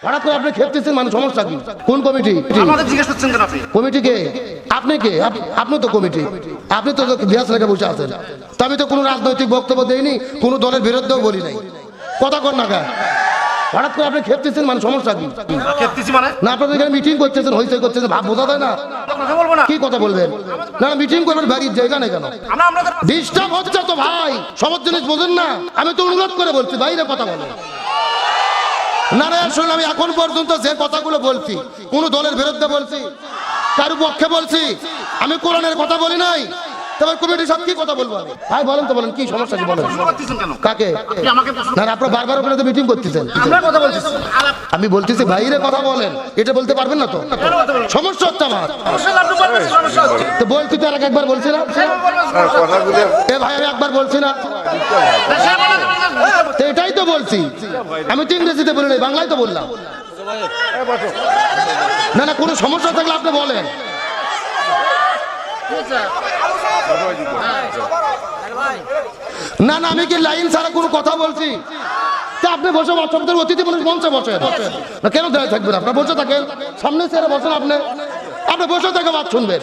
হঠাৎ করে আপনি খেপতেছেন মানে সমস্যা কি? কোন কমিটি? আমাদের জিজ্ঞেস করছেন কেন আপনি? কমিটি কে? আপনি কে? আপনি তো কমিটি। আপনি তো গ্যাস বসে আছেন। তা আমি তো কোনো রাজনৈতিক বক্তব্য দেইনি কোনো দলের বিরুদ্ধেও বলি নাই। কথা কর না গা হঠাৎ করে আপনি খেপতেছেন মানে সমস্যা কি? খেপতেছি মানে? না আপনাদের এখানে মিটিং করতেছেন হইচই করতেছেন ভাব বোঝা যায় না। কি কথা বলবেন? না মিটিং করবেন বাড়ির জায়গা নেই কেন? ডিস্টার্ব হচ্ছে তো ভাই। সব জিনিস বোঝেন না। আমি তো অনুরোধ করে বলছি বাইরে কথা বলে না না শুনুন আমি এখন পর্যন্ত যে কথাগুলো বলছি কোন দলের বিরুদ্ধে বলছি কারও পক্ষে বলছি আমি কোরআনের কথা বলি নাই তবে কমিটি সব কি কথা বলব আমি? ভাই বলেন তো বলেন কি সমস্যা কি বলেন। কাকে? আপনি আমাকে প্রশ্ন না না, আপনারা বারবার ওখানে তো মিটিং করতেছেন। আমি বলতেছি বাইরে কথা বলেন এটা বলতে পারবেন না তো? সমস্যা হচ্ছে আমার। তো বলছি তো আর একবার বলছি না? এ ভাই আমি একবার বলছি না। তো বলছি। আমি তো ইংরেজিতে বলি নাই, বাংলায় তো বললাম। না না, কোনো সমস্যা থাকলে আপনি বলেন। না না, আমি কি লাইন ছাড়া কোনো কথা বলছি? আপনি বসে বাচ্চাদের অতিথি মানুষ মঞ্চে বসে না, কেন দাঁড়িয়ে থাকবেন? আপনার বসে থাকেন। সামনে সেরা বসেন আপনি। আপনি বসে থেকে বাদ শুনবেন।